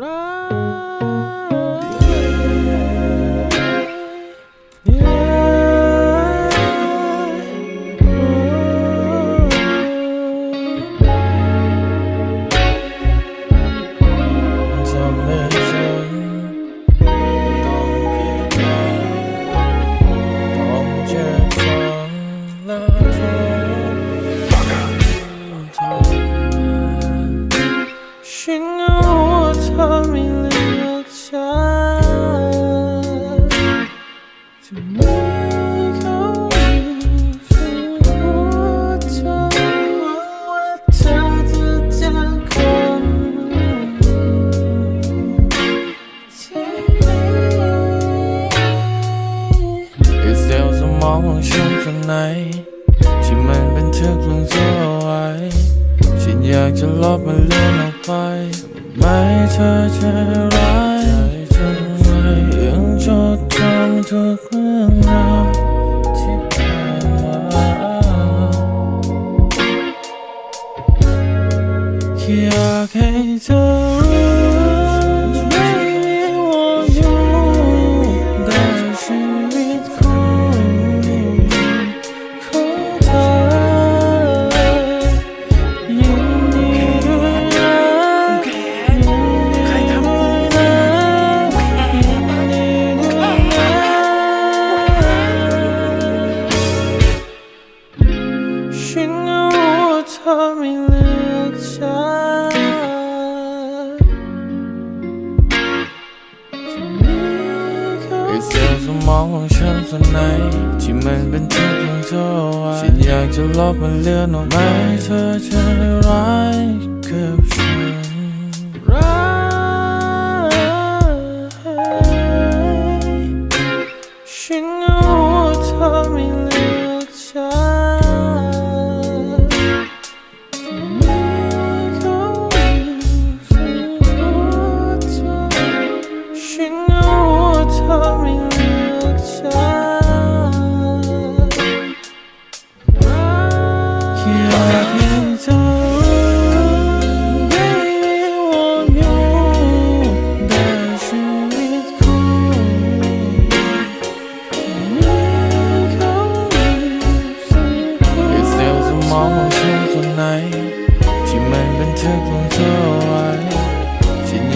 รั ที่มันบันทึกเรื่องเธอเอาไว้ ฉันอยากจะลบมันเลือนออกไป ไม่เธอจะร้ายใจทำไมยังจดจำทุกเรื่องราวที่ผ่านมาแค่อยากให้เธอ เซลล์สมองของฉันส่วนไหน ที่มันเป็นทุกเรื่องเธอเอาไว้ฉันอยากจะลบมันเลือนออกไปเธอ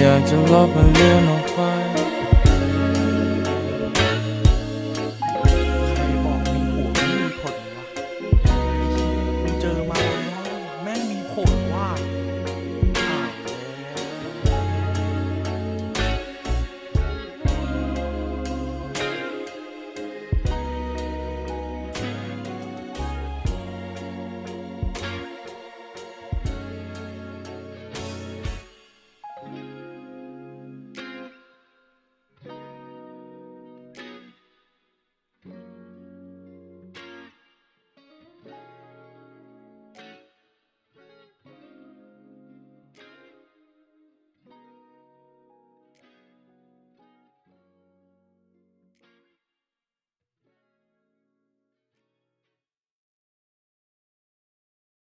อยากจะลบมันเลือนออกไป